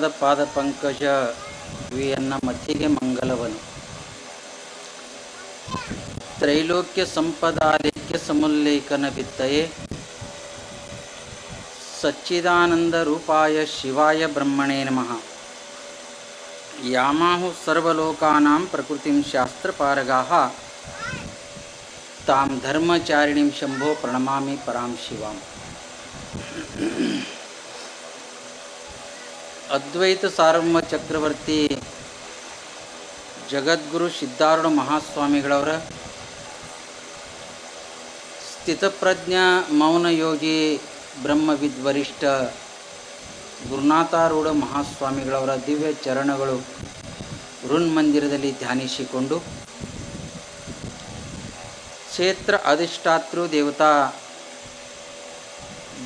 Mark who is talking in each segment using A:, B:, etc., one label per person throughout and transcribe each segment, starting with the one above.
A: ಶ್ರೀಪಾದ ಪಾದ ಪಂಕಜ ವಿಯನ್ನ ಮತ್ತಿಗೆ ಮಂಗಲವನು ತ್ರೈಲೋಕ್ಯ ಸಂಪದಾಲೇಖ್ಯ ಸಮುಲ್ಲೇಖನ ಬಿತ್ತಯೇ ಸಚ್ಚಿದಾನಂದ ರೂಪಾಯ ಶಿವಾಯ ಬ್ರಹ್ಮಣೇ ನಮಃ ಯಾಮಾಹು ಸರ್ವಲೋಕಾನಾಂ ಪ್ರಕೃತಿಂ ಶಾಸ್ತ್ರಪಾರಗಾಹ ತಾಂ ಧರ್ಮಚಾರಿಣಿಂ ಶಂಭೋ ಪ್ರಣಮಾಮಿ ಪರಾಂ ಅದ್ವೈತ ಸಾರಮ್ಮ ಚಕ್ರವರ್ತಿ ಜಗದ್ಗುರು ಸಿದ್ಧಾರೂಢ ಮಹಾಸ್ವಾಮಿಗಳವರ ಸ್ಥಿತಪ್ರಜ್ಞ ಮೌನ ಯೋಗಿ ಬ್ರಹ್ಮವಿದ್ ವರಿಷ್ಠ ಗುರುನಾಥಾರೂಢ ಮಹಾಸ್ವಾಮಿಗಳವರ ದಿವ್ಯ ಚರಣಗಳು ಮಂದಿರದಲ್ಲಿ ಧ್ಯಾನಿಸಿಕೊಂಡು ಕ್ಷೇತ್ರ ಅಧಿಷ್ಠಾತೃ ದೇವತಾ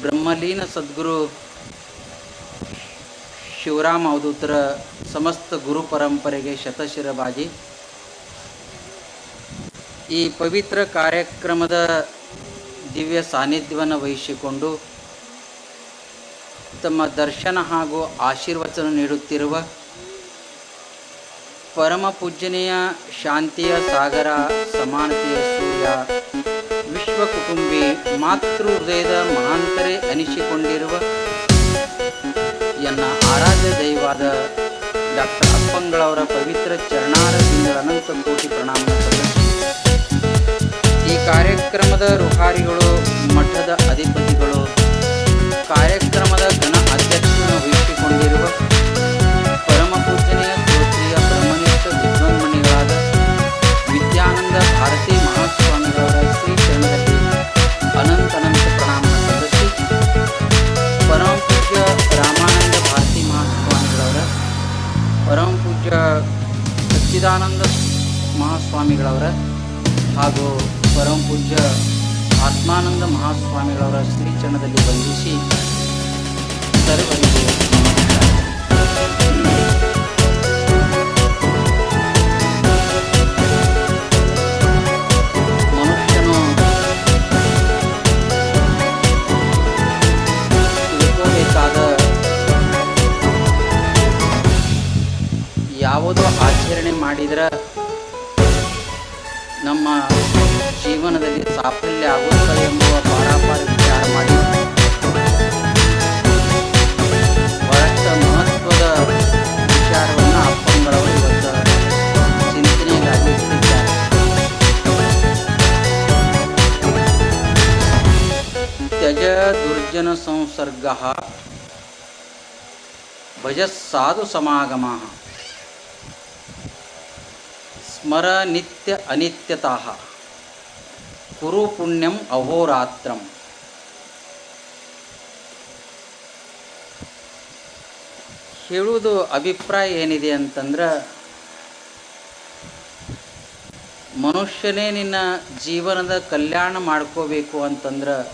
A: ಬ್ರಹ್ಮಲೀನ ಸದ್ಗುರು ಶಿವರಾಮ ಅವಧೂತರ ಸಮಸ್ತ ಗುರು ಪರಂಪರೆಗೆ ಬಾಜಿ ಈ ಪವಿತ್ರ ಕಾರ್ಯಕ್ರಮದ ದಿವ್ಯ ಸಾನ್ನಿಧ್ಯವನ್ನು ವಹಿಸಿಕೊಂಡು ತಮ್ಮ ದರ್ಶನ ಹಾಗೂ ಆಶೀರ್ವಚನ ನೀಡುತ್ತಿರುವ ಪರಮ ಪೂಜನೀಯ ಶಾಂತಿಯ ಸಾಗರ ಸಮಾನತೆಯ ಸೂರ್ಯ ವಿಶ್ವ ಕುಟುಂಬಿ ಮಾತೃ ಹೃದಯದ ಮಹಾಂತರೇ ಅನಿಸಿಕೊಂಡಿರುವ ಎನ್ನ ಆರಾಧ್ಯ ದೈವಾದ ಡಾಕ್ಟರ್ ಅಪ್ಪಂಗಳವರ ಪವಿತ್ರ ಚರಣಾರದಿಂದ ಅನಂತ ಕೋಟಿ ಪ್ರಣಾಮ ಈ ಕಾರ್ಯಕ್ರಮದ ರುಹಾರಿಗಳು, ಮಠದ ಅಧಿಪತಿಗಳು ಕಾರ್ಯಕ್ರಮದ ಪೂಜ್ಯ ಸಚ್ಚಿದಾನಂದ ಮಹಾಸ್ವಾಮಿಗಳವರ ಹಾಗೂ ಪರಮ ಪೂಜ್ಯ ಆತ್ಮಾನಂದ ಮಹಾಸ್ವಾಮಿಗಳವರ ಶ್ರೀಚರಣದಲ್ಲಿ ಬಂಧಿಸಿ ಸರ್ವರಿಗೆ ಆಚರಣೆ ಮಾಡಿದ್ರೆ ನಮ್ಮ ಜೀವನದಲ್ಲಿ ಸಾಫಲ್ಯ ಆಗುತ್ತದೆ ಎಂಬುವ ಪಾರಾಪಾರ ವಿಚಾರ ಮಾಡಿ. ಬಹಳಷ್ಟು ಮಹತ್ವದ ವಿಚಾರವನ್ನು ಅಪ್ಪಂಗಳವರು ಇವತ್ತು ಚಿಂತನೆಗಾಗಿ ತ್ಯಜ ದುರ್ಜನ ಸಂಸರ್ಗ ಭಜ ಸಾಧು ಸಮಾಗಮ. ಸ್ಮರ ನಿತ್ಯ ಅನಿತ್ಯತಃ. ಕುರು ಪುಣ್ಯಂ ಅಹೋರಾತ್ರಂ. ಹೇಳುವುದು ಅಭಿಪ್ರಾಯ ಏನಿದೆ ಅಂತಂದ್ರೆ, ಮನುಷ್ಯನೇ ನಿನ್ನ ಜೀವನದ ಕಲ್ಯಾಣ ಮಾಡ್ಕೋಬೇಕು ಅಂತಂದ್ರೆ,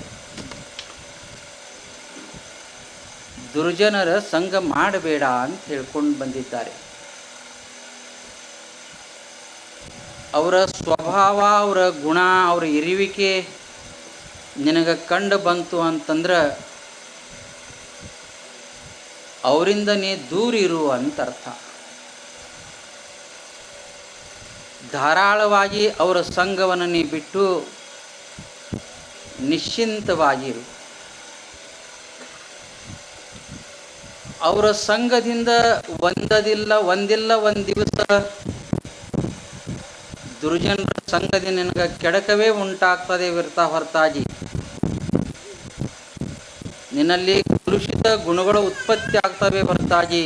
A: ದುರ್ಜನರ ಸಂಘ ಮಾಡಬೇಡ ಅಂತ ಹೇಳ್ಕೊಂಡು ಬಂದಿದ್ದಾರೆ. ಅವರ ಸ್ವಭಾವ, ಅವರ ಗುಣ, ಅವರ ಇರುವಿಕೆ ನಿನಗೆ ಕಂಡು ಬಂತು ಅಂತಂದ್ರೆ ಅವರಿಂದ ನೀ ದೂರಿರು ಅಂತ ಅರ್ಥ ಧಾರಾಳವಾಗಿ ಅವರ ಸಂಘವನ್ನು ನೀ ಬಿಟ್ಟು ನಿಶ್ಚಿಂತವಾಗಿರು ಅವರ ಸಂಘದಿಂದ ಒಂದದಿಲ್ಲ, ಒಂದಿಲ್ಲ, ಒಂದು ದಿವಸ ದುರ್ಜನರ ಸಂಗತಿ ನಿನಗೆ ಕೆಡಕವೇ ಉಂಟಾಗ್ತದೆ ವಿರ್ತ ಹೊರತಾಗಿ ನಿನ್ನಲ್ಲಿ ಕಲುಷಿತ ಗುಣಗಳು ಉತ್ಪತ್ತಿ ಆಗ್ತವೆ ಹೊರತಾಗಿ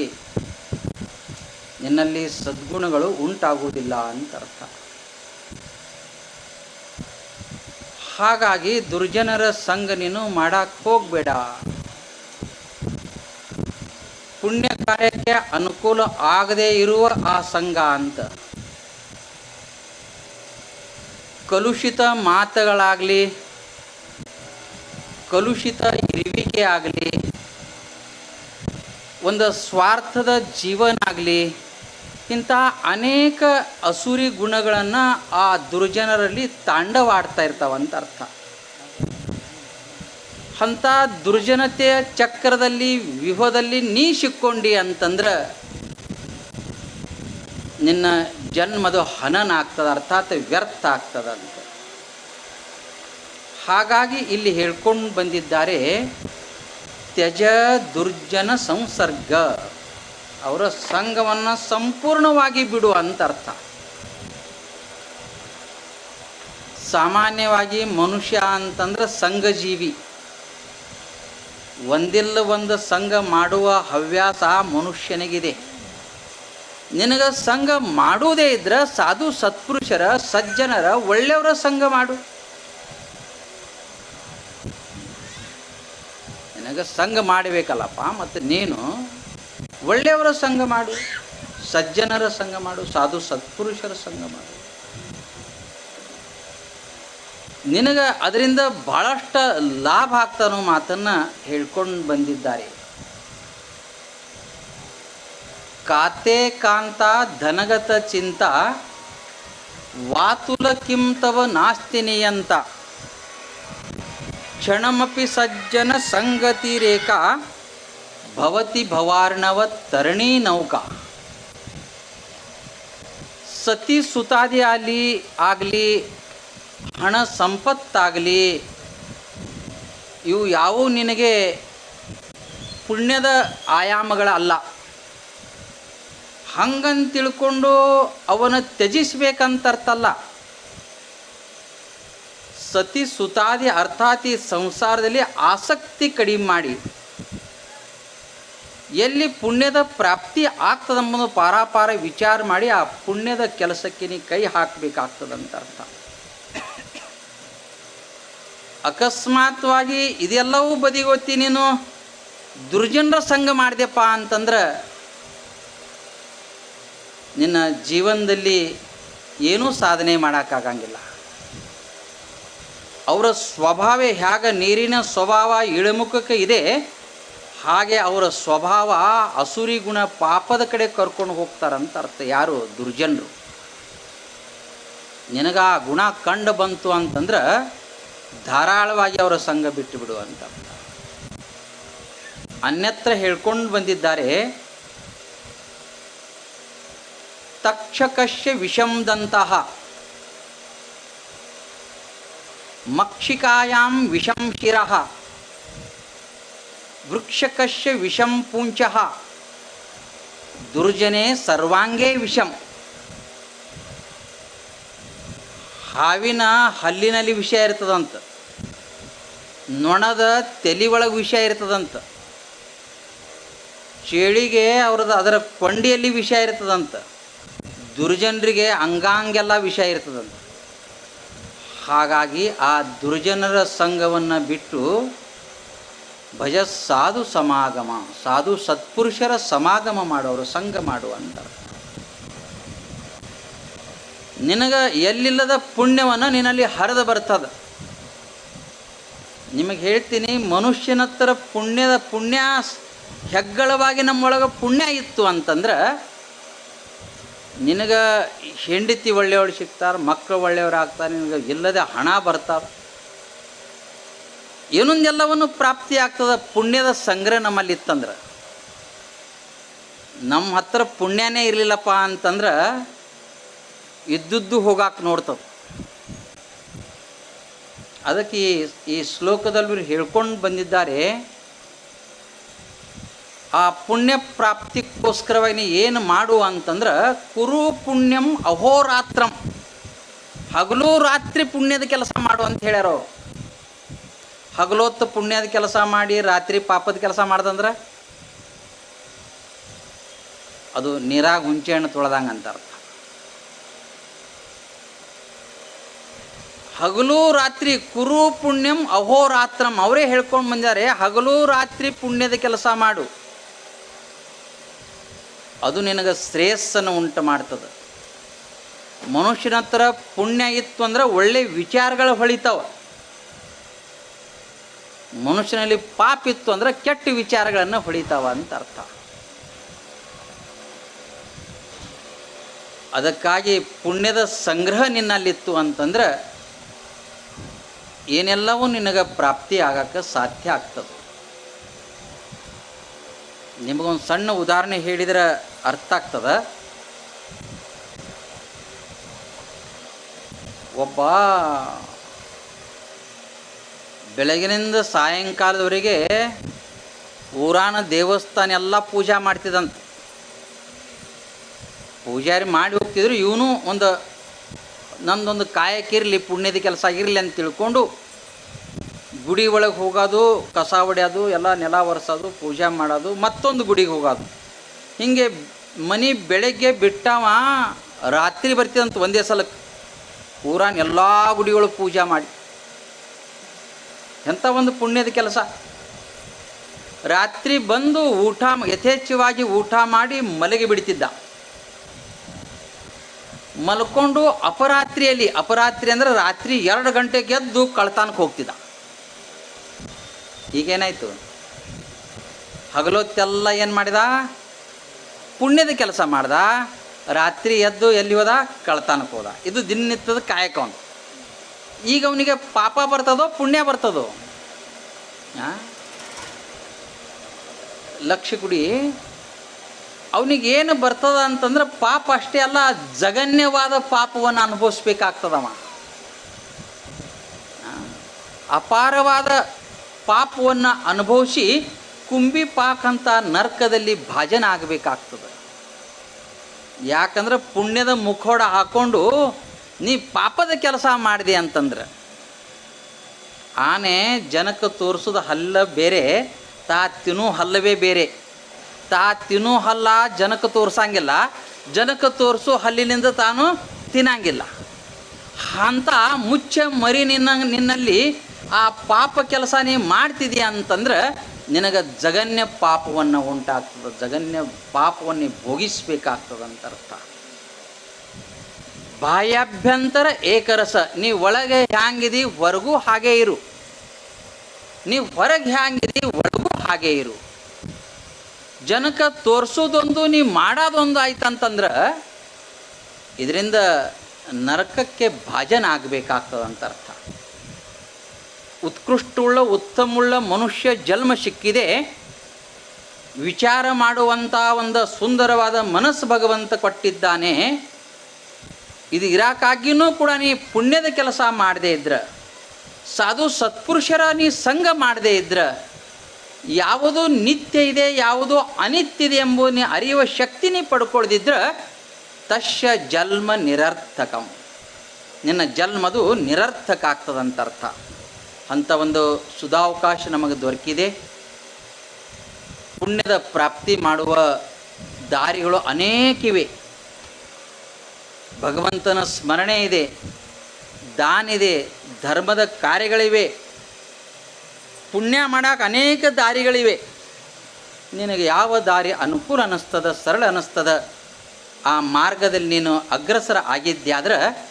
A: ನಿನ್ನಲ್ಲಿ ಸದ್ಗುಣಗಳು ಉಂಟಾಗುವುದಿಲ್ಲ ಅಂತ ಅರ್ಥ. ಹಾಗಾಗಿ ದುರ್ಜನರ ಸಂಘ ನೀನು ಮಾಡಕ್ಕೆ ಹೋಗಬೇಡ. ಪುಣ್ಯ ಕಾರ್ಯಕ್ಕೆ ಅನುಕೂಲ ಆಗದೇ ಇರುವ ಆ ಸಂಘ ಅಂತ. ಕಲುಷಿತ ಮಾತುಗಳಾಗಲಿ, ಕಲುಷಿತ ಇರುವಿಕೆ ಆಗಲಿ ಒಂದು ಸ್ವಾರ್ಥದ ಜೀವನ ಆಗಲಿ ಇಂಥ ಅನೇಕ ಅಸುರಿ ಗುಣಗಳನ್ನು ಆ ದುರ್ಜನರಲ್ಲಿ ತಾಂಡವಾಡ್ತಾ ಇರ್ತಾವಂತ ಅರ್ಥ. ಅಂಥ ದುರ್ಜನತೆಯ ಚಕ್ರದಲ್ಲಿ, ವ್ಯೂಹದಲ್ಲಿ ನೀ ಸಿಕ್ಕೊಂಡಿ ಅಂತಂದ್ರೆ, ನಿನ್ನ ಜನ್ಮದು ಹನನ ಆಗ್ತದ ಅರ್ಥಾತ್ ವ್ಯರ್ಥ ಆಗ್ತದಂತ ಹಾಗಾಗಿ ಇಲ್ಲಿ ಹೇಳ್ಕೊಂಡು ಬಂದಿದ್ದಾರೆ, ತ್ಯಜ ದುರ್ಜನ ಸಂಸರ್ಗ. ಅವರ ಸಂಘವನ್ನು ಸಂಪೂರ್ಣವಾಗಿ ಬಿಡು ಅಂತ ಅರ್ಥ. ಸಾಮಾನ್ಯವಾಗಿ ಮನುಷ್ಯ ಅಂತಂದ್ರೆ ಸಂಘಜೀವಿ. ಒಂದಿಲ್ಲ ಒಂದು ಸಂಘ ಮಾಡುವ ಹವ್ಯಾಸ ಮನುಷ್ಯನಿಗಿದೆ. ನಿನಗೆ ಸಂಘ ಮಾಡುವುದೇ ಇದ್ರೆ ಸಾಧು ಸತ್ಪುರುಷರ, ಸಜ್ಜನರ, ಒಳ್ಳೆಯವರ ಸಂಘ ಮಾಡು. ನಿನಗೆ ಸಂಘ ಮಾಡಬೇಕಲ್ಲಪ್ಪ, ಮತ್ತು ನೀನು ಒಳ್ಳೆಯವರ ಸಂಘ ಮಾಡು, ಸಜ್ಜನರ ಸಂಘ ಮಾಡು, ಸಾಧು ಸತ್ಪುರುಷರ ಸಂಘ ಮಾಡು. ನಿನಗೆ ಅದರಿಂದ ಭಾಳಷ್ಟು ಲಾಭ ಆಗ್ತಾನೋ ಮಾತನ್ನು ಹೇಳ್ಕೊಂಡು ಬಂದಿದ್ದಾರೆ. ಕಾತೆ ಕಾಂತ ಧನಗತ ಚಿಂತ, ವಾತುಲ ಕಿಂತವ ಕ್ಷಣಮಪಿ ಸಜ್ಜನ ಸಂಗತಿ ರೇಖಾ, ಭವತಿ ಭವಾರ್ಣವ ತರಣಿ ನೌಕಾ. ಸತಿ ಸುತಾದಿ ಆಗಲಿ ಆಗಲಿ, ಹಣ ಸಂಪತ್ತಾಗಲಿ, ಇವು ಯಾವುವು ನಿನಗೆ ಪುಣ್ಯದ ಆಯಾಮಗಳಲ್ಲ. ಹಂಗಂತ ತಿಳ್ಕೊಂಡು ಅವನ ತ್ಯಜಿಸ್ಬೇಕಂತ ಅರ್ಥ ಅಲ್ಲ ಸತಿ ಸುತಾದಿ ಅರ್ಥಾತಿ ಸಂಸಾರದಲ್ಲಿ ಆಸಕ್ತಿ ಕಡಿಮೆ ಮಾಡಿ. ಎಲ್ಲಿ ಪುಣ್ಯದ ಪ್ರಾಪ್ತಿ ಆಗ್ತದೆಂಬುದು ಪಾರಾಪಾರ ವಿಚಾರ ಮಾಡಿ ಆ ಪುಣ್ಯದ ಕೆಲಸಕ್ಕೆ ನೀ ಕೈ ಹಾಕಬೇಕಾಗ್ತದಂತ ಅರ್ಥ ಅಕಸ್ಮಾತ್ವಾಗಿ ಇದೆಲ್ಲವೂ ಬದಿಗೊತ್ತಿ ನೀನು ದುರ್ಜನರ ಸಂಘ ಮಾಡಿದೆಪ್ಪ ಅಂತಂದ್ರೆ ನಿನ್ನ ಜೀವನದಲ್ಲಿ ಏನೂ ಸಾಧನೆ ಮಾಡೋಕ್ಕಾಗಂಗಿಲ್ಲ. ಅವರ ಸ್ವಭಾವ ಹೇಗೆ ನೀರಿನ ಸ್ವಭಾವ ಇಳಿಮುಖಕ್ಕೆ ಇದೆ, ಹಾಗೆ ಅವರ ಸ್ವಭಾವ ಅಸುರಿ ಗುಣ ಪಾಪದ ಕಡೆ ಕರ್ಕೊಂಡು ಹೋಗ್ತಾರಂತ ಅರ್ಥ ಯಾರು? ದುರ್ಜನರು. ನಿನಗೆ ಆ ಗುಣ ಕಂಡು ಬಂತು ಅಂತಂದ್ರೆ ಧಾರಾಳವಾಗಿ ಅವರ ಸಂಘ ಬಿಟ್ಟು ಬಿಡು ಅಂತ ಅನ್ಯತ್ರ ಹೇಳ್ಕೊಂಡು ಬಂದಿದ್ದಾರೆ ತಕ್ಷಕಶ್ಯ ವಿಷಂದಂತಹ ಮಕ್ಷಿಕಾಯಾಂ ವಿಷಂ ಶಿರಃ. ವೃಕ್ಷಕಶ್ಯ ವಿಷಂ ಪುಂಚಃ. ದುರ್ಜನೆ ಸರ್ವಾಂಗೇ ವಿಷಂ. ಹಾವಿನ ಹಲ್ಲಿನಲ್ಲಿ ವಿಷ ಇರ್ತದಂತ. ನೊಣದ ತೆಲಿ ಒಳಗೆ ವಿಷ ಇರ್ತದಂತ. ಚೇಳಿಗೆ ಅವ್ರದ್ದು ಅದರ ಕೊಂಡಿಯಲ್ಲಿ ವಿಷ ಇರ್ತದಂತ. ದುರ್ಜನರಿಗೆ ಅಂಗಾಂಗೆಲ್ಲ ವಿಷ ಇರ್ತದಂತ. ಹಾಗಾಗಿ ಆ ದುರ್ಜನರ ಸಂಘವನ್ನು ಬಿಟ್ಟು ಭಜ ಸಾಧು ಸಮಾಗಮ, ಸಾಧು ಸತ್ಪುರುಷರ ಸಮಾಗಮ ಮಾಡೋರು ಸಂಘ ಮಾಡುವಂತ ನಿನಗೆ ಎಲ್ಲಿಲ್ಲದ ಪುಣ್ಯವನ್ನು ನಿನ್ನಲ್ಲಿ ಹರಿದು ಬರ್ತದೆ. ನಿಮಗೆ ಹೇಳ್ತೀನಿ ಮನುಷ್ಯನ ಹತ್ರ ಪುಣ್ಯದ ಪುಣ್ಯ ಹೆಗ್ಗಳವಾಗಿ ನಮ್ಮೊಳಗೆ ಪುಣ್ಯ ಇತ್ತು ಅಂತಂದ್ರೆ ನಿನಗೆ ಹೆಂಡತಿ ಒಳ್ಳೆಯವ್ರು ಸಿಗ್ತಾರೆ ಮಕ್ಕಳು ಒಳ್ಳೆಯವ್ರು ಆಗ್ತಾರೆ, ನಿನಗೆ ಇಲ್ಲದೆ ಹಣ ಬರ್ತಾವೆ. ಏನೊಂದೆಲ್ಲವನ್ನು ಪ್ರಾಪ್ತಿ ಆಗ್ತದ? ಪುಣ್ಯದ ಸಂಗ್ರಹ ನಮ್ಮಲ್ಲಿ ಇತ್ತಂದ್ರೆ. ನಮ್ಮ ಹತ್ರ ಪುಣ್ಯನೇ ಇರಲಿಲ್ಲಪ್ಪ ಅಂತಂದ್ರೆ ಇದ್ದದ್ದು ಹೋಗಾಕೆ ನೋಡ್ತದೆ. ಅದಕ್ಕೆ ಈ ಈ ಶ್ಲೋಕದಲ್ಲಿ ಹೇಳ್ಕೊಂಡು ಬಂದಿದ್ದಾರೆ. ಆ ಪುಣ್ಯ ಪ್ರಾಪ್ತಿಗೋಸ್ಕರವಾಗಿ ಏನು ಮಾಡು ಅಂತಂದ್ರೆ ಕುರು ಪುಣ್ಯಂ ಅಹೋರಾತ್ರಂ. ಹಗಲು ರಾತ್ರಿ ಪುಣ್ಯದ ಕೆಲಸ ಮಾಡು ಅಂತ ಹೇಳ್ಯಾರ ಅವರು. ಹಗಲೊತ್ತು ಪುಣ್ಯದ ಕೆಲಸ ಮಾಡಿ, ರಾತ್ರಿ ಪಾಪದ ಕೆಲಸ ಮಾಡ್ದಂದ್ರೆ? ಅದು ನೀರಾಗ ಹುಂಚೆ ಹಣ್ಣು ತೊಳೆದಂಗೆ ಅಂತ ಅರ್ಥ ಹಗಲು ರಾತ್ರಿ ಕುರು ಪುಣ್ಯಂ ಅಹೋರಾತ್ರಂ. ಅವರೇ ಹೇಳ್ಕೊಂಡು ಬಂದಿದ್ದಾರೆ ಹಗಲು ರಾತ್ರಿ ಪುಣ್ಯದ ಕೆಲಸ ಮಾಡು. ಅದು ನಿನಗೆ ಶ್ರೇಯಸ್ಸನ್ನು ಉಂಟು ಮಾಡ್ತದೆ ಮನುಷ್ಯನ ಹತ್ರ ಪುಣ್ಯ ಇತ್ತು ಅಂದ್ರೆ ಒಳ್ಳೆ ವಿಚಾರಗಳು ಹೊಳಿತಾವ. ಮನುಷ್ಯನಲ್ಲಿ ಪಾಪ ಇತ್ತು ಅಂದ್ರೆ ಕೆಟ್ಟ ವಿಚಾರಗಳನ್ನು ಹೊಳಿತಾವ ಅಂತ ಅರ್ಥ. ಅದಕ್ಕಾಗಿ ಪುಣ್ಯದ ಸಂಗ್ರಹ ನಿನ್ನಲ್ಲಿತ್ತು ಅಂತಂದ್ರೆ ಏನೆಲ್ಲವೂ ನಿನಗೆ ಪ್ರಾಪ್ತಿ ಆಗಕ್ಕೆ ಸಾಧ್ಯ ಆಗ್ತದೆ. ನಿಮಗೊಂದು ಸಣ್ಣ ಉದಾಹರಣೆ ಹೇಳಿದ್ರೆ ಅರ್ಥ ಆಗ್ತದ? ಒಬ್ಬ ಬೆಳಗಿನಿಂದ ಸಾಯಂಕಾಲದವರೆಗೆ ಊರಾನ ದೇವಸ್ಥಾನ ಎಲ್ಲ ಪೂಜಾ ಮಾಡ್ತಿದ್ದಂತ. ಪೂಜಾರಿ ಮಾಡಿ ಹೋಗ್ತಿದ್ರು, ಇವನು ಒಂದು ನಂದೊಂದು ಕಾಯಕ್ಕಿರಲಿ ಪುಣ್ಯದ ಕೆಲಸ ಆಗಿರಲಿ ಅಂತ ತಿಳ್ಕೊಂಡು ಗುಡಿ ಒಳಗೆ ಹೋಗೋದು, ಕಸ ಹೊಡ್ಯೋದು, ಎಲ್ಲ ನೆಲ ಒರೆಸೋದು, ಪೂಜೆ ಮಾಡೋದು, ಮತ್ತೊಂದು ಗುಡಿಗೆ ಹೋಗೋದು. ಹೀಗೆ ಮನೆ ಬೆಳಗ್ಗೆ ಬಿಟ್ಟವ, ರಾತ್ರಿ ಬರ್ತಿದಂತ ಒಂದೇ ಸಲಕ್ಕೆ ಊರಾನ ಎಲ್ಲ ಗುಡಿಗಳು ಪೂಜೆ ಮಾಡಿ. ಎಂಥ ಒಂದು ಪುಣ್ಯದ ಕೆಲಸ. ರಾತ್ರಿ ಬಂದು ಊಟ ಯಥೇಚ್ಛವಾಗಿ ಊಟ ಮಾಡಿ ಮಲಗಿ ಬಿಡ್ತಿದ್ದ. ಮಲ್ಕೊಂಡು ಅಪರಾತ್ರಿಯಲ್ಲಿ, ಅಪರಾತ್ರಿ ಅಂದ್ರೆ ರಾತ್ರಿ ಎರಡು ಗಂಟೆಗೆ ಎದ್ದು ಕಳ್ತಾನಕ್ಕೆ ಹೋಗ್ತಿದ್ದ. ಈಗೇನಾಯ್ತು? ಹಗಲೊತ್ತೆಲ್ಲ ಏನು ಮಾಡಿದ? ಪುಣ್ಯದ ಕೆಲಸ ಮಾಡ್ದ? ರಾತ್ರಿ ಎದ್ದು ಎಲ್ಲಿ ಹೋದ? ಕಳ್ತಾನಕ್ಕೆ ಹೋದ. ಇದು ದಿನನಿತ್ಯದ ಕಾಯಕ ಅವನು. ಈಗ ಅವನಿಗೆ ಪಾಪ ಬರ್ತದೋ, ಪುಣ್ಯ ಬರ್ತದೋ? ಲಕ್ಷ ಕುಡಿ, ಅವನಿಗೆ ಏನು ಬರ್ತದ ಅಂತಂದ್ರೆ ಪಾಪ ಅಷ್ಟೇ ಅಲ್ಲ, ಜಗನ್ಯವಾದ ಪಾಪವನ್ನು ಅನುಭವಿಸ್ಬೇಕಾಗ್ತದವ? ಅಪಾರವಾದ ಪಾಪವನ್ನು ಅನುಭವಿಸಿ ಕುಂಬಿ ಪಾಕ್ ಅಂತ ನರ್ಕದಲ್ಲಿ ಭಾಜನ ಆಗಬೇಕಾಗ್ತದೆ ಯಾಕಂದ್ರೆ ಪುಣ್ಯದ ಮುಖೋಡ ಹಾಕ್ಕೊಂಡು ನೀ ಪಾಪದ ಕೆಲಸ ಮಾಡಿದೆ ಅಂತಂದ್ರೆ, ಆನೆ ಜನಕ್ಕೆ ತೋರಿಸೋದು ಹಲ್ಲ ಬೇರೆ, ತಾ ತಿನ್ನೋ ಹಲ್ಲವೇ ಬೇರೆ. ತಾ ತಿನ್ನೋ ಹಲ್ಲ ಜನಕ್ಕೆ ತೋರ್ಸಂಗಿಲ್ಲ ಜನಕ್ಕೆ ತೋರಿಸೋ ಹಲ್ಲಿನಿಂದ ತಾನು ತಿನ್ನಂಗಿಲ್ಲ. ಅಂತ ಮುಚ್ಚ ಮರಿ ನಿನ್ನ ನಿನ್ನಲ್ಲಿ ಆ ಪಾಪ ಕೆಲಸ ನೀ ಮಾಡ್ತಿದೀಯ ಅಂತಂದ್ರೆ ನಿನಗೆ ಜಗನ್ಯ ಪಾಪವನ್ನು ಉಂಟಾಗ್ತದೆ, ಜಗನ್ಯ ಪಾಪವನ್ನು ಭೋಗಿಸ್ಬೇಕಾಗ್ತದಂತ ಅರ್ಥ. ಬಾಹ್ಯಾಭ್ಯಂತರ ಏಕರಸ, ನೀ ಒಳಗೆ ಹ್ಯಾಂಗಿದಿ ಹೊರಗೂ ಹಾಗೇ ಇರು. ನೀ ಹೊರಗೆ ಹ್ಯಾಂಗಿದಿ ಒಳಗೂ ಹಾಗೇ ಇರು. ಜನಕ್ಕೆ ತೋರಿಸೋದೊಂದು, ನೀ ಮಾಡೋದೊಂದು ಆಯ್ತಂತಂದ್ರೆ ಇದರಿಂದ ನರಕಕ್ಕೆ ಭಾಜನ ಆಗಬೇಕಾಗ್ತದಂತ ಅರ್ಥ. ಉತ್ಕೃಷ್ಟವುಳ್ಳ ಉತ್ತಮವುಳ್ಳ ಮನುಷ್ಯ ಜನ್ಮ ಸಿಕ್ಕಿದೆ. ವಿಚಾರ ಮಾಡುವಂಥ ಒಂದು ಸುಂದರವಾದ ಮನಸ್ಸು ಭಗವಂತ ಕೊಟ್ಟಿದ್ದಾನೆ. ಇದು ಇರಾಕಾಗಿಯೂ ಕೂಡ ನೀ ಪುಣ್ಯದ ಕೆಲಸ ಮಾಡದೇ ಇದ್ರ. ಸಾಧು ಸತ್ಪುರುಷರ ನೀ ಸಂಘ ಮಾಡದೇ ಇದ್ರ. ಯಾವುದು ನಿತ್ಯ ಇದೆ, ಯಾವುದು ಅನಿತ್ಯ ಇದೆ ಎಂಬುದು ನೀ ಅರಿಯುವ ಶಕ್ತಿ ನೀ ಪಡ್ಕೊಳ್ದಿದ್ರೆ ತಶ್ಯ ಜನ್ಮ ನಿರರ್ಥಕಂ. ನಿನ್ನ ಜನ್ಮದು ನಿರರ್ಥಕ ಆಗ್ತದಂತ ಅರ್ಥ ಅಂಥ ಒಂದು ಸುಧಾವಕಾಶ ನಮಗೆ ದೊರಕಿದೆ. ಪುಣ್ಯದ ಪ್ರಾಪ್ತಿ ಮಾಡುವ ದಾರಿಗಳು ಅನೇಕಿವೆ ಭಗವಂತನ ಸ್ಮರಣೆ ಇದೆ ದಾನಿದೆ ಧರ್ಮದ ಕಾರ್ಯಗಳಿವೆ. ಪುಣ್ಯ ಮಾಡೋಕೆ ಅನೇಕ ದಾರಿಗಳಿವೆ. ನಿನಗೆ ಯಾವ ದಾರಿ ಅನುಕೂಲ ಅನ್ನಿಸ್ತದ, ಸರಳ ಅನ್ನಿಸ್ತದ, ಆ ಮಾರ್ಗದಲ್ಲಿ ನೀನು ಅಗ್ರಸರ ಆಗಿದ್ಯಾದ್ರೆ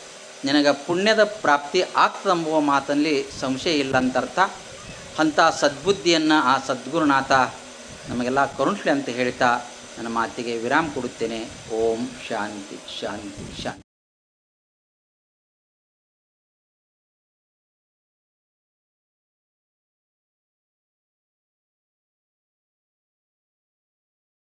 A: ನಿನಗೆ ಪುಣ್ಯದ ಪ್ರಾಪ್ತಿ ಆಗ್ತದೆಂಬುವ ಮಾತಲ್ಲಿ ಸಂಶಯ ಇಲ್ಲ ಅಂತ ಅರ್ಥ ಅಂಥ ಸದ್ಬುದ್ಧಿಯನ್ನು ಆ ಸದ್ಗುರುನಾಥ ನಮಗೆಲ್ಲ ಕರುಣ್ಲಿ ಅಂತ ಹೇಳ್ತಾ ನನ್ನ ಮಾತಿಗೆ ವಿರಾಮ ಕೊಡುತ್ತೇನೆ. ಓಂ ಶಾಂತಿ ಶಾಂತಿ ಶಾಂತಿ.